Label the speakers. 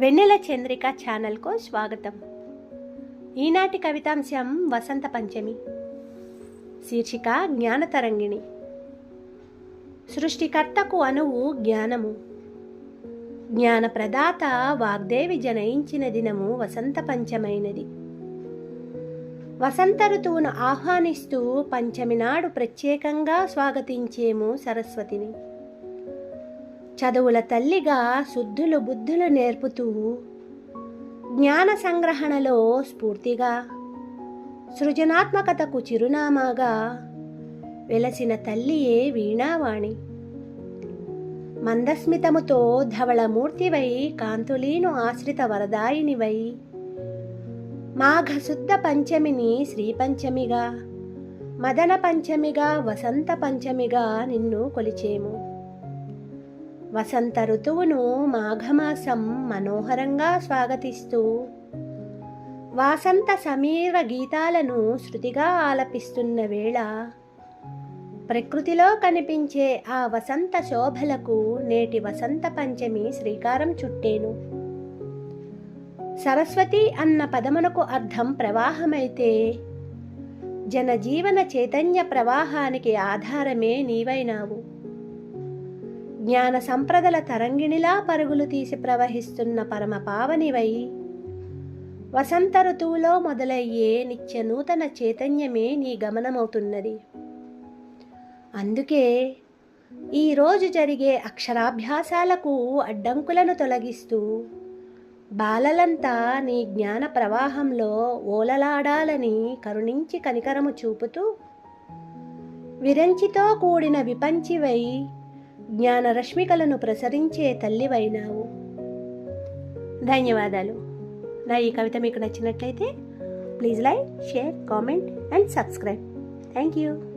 Speaker 1: వెన్నెల చంద్రిక ఛానల్కు స్వాగతం. ఈనాటి కవితాంశం వసంత పంచమి. శీర్షిక జ్ఞానతరంగిణి. సృష్టికర్తకు అనువు జ్ఞానము. జ్ఞాన ప్రదాత వాగ్దేవి జనయించిన దినము వసంత పంచమైనది. వసంత ఋతువును ఆహ్వానిస్తూ పంచమి నాడు ప్రత్యేకంగా స్వాగతించేము సరస్వతిని. చదువుల తల్లిగా శుద్ధులు బుద్ధులు నేర్పుతూ జ్ఞాన సంగ్రహణలో స్ఫూర్తిగా సృజనాత్మకతకు చిరునామాగా వెలసిన తల్లియే వీణావాణి. మందస్మితముతో ధవళమూర్తివై కాంతులీను ఆశ్రిత వరదాయినివై మాఘశుద్ధ పంచమిని శ్రీపంచమిగా మదన పంచమిగా వసంత పంచమిగా నిన్ను కొలిచేము. వసంత ఋతువును మాఘమాసం మనోహరంగా స్వాగతిస్తూ వాసంత సమీర గీతాలను శృతిగా ఆలపిస్తున్న వేళ ప్రకృతిలో కనిపించే ఆ వసంత శోభలకు నేటి వసంత పంచమి శ్రీకారం చుట్టేను. సరస్వతి అన్న పదమునకు అర్థం ప్రవాహమైతే జనజీవన చైతన్య ప్రవాహానికి ఆధారమే నీవైనావు. జ్ఞాన సంప్రదల తరంగిణిలా పరుగులు తీసి ప్రవహిస్తున్న పరమ పావనివై. వసంత ఋతువులో మొదలయ్యే నిత్య నూతన చైతన్యమే నీ గమనమవుతున్నది. అందుకే ఈరోజు జరిగే అక్షరాభ్యాసాలకు అడ్డంకులను తొలగిస్తూ బాలలంతా నీ జ్ఞాన ప్రవాహంలో ఓలలాడాలని కరుణించి కనికరము చూపుతూ విరంచితో కూడిన విపంచివై జ్ఞాన రశ్మికలను ప్రసరించే తల్లివైనావు. ధన్యవాదాలు. నా ఈ కవిత మీకు నచ్చినట్లయితే please like share comment and subscribe. Thank you.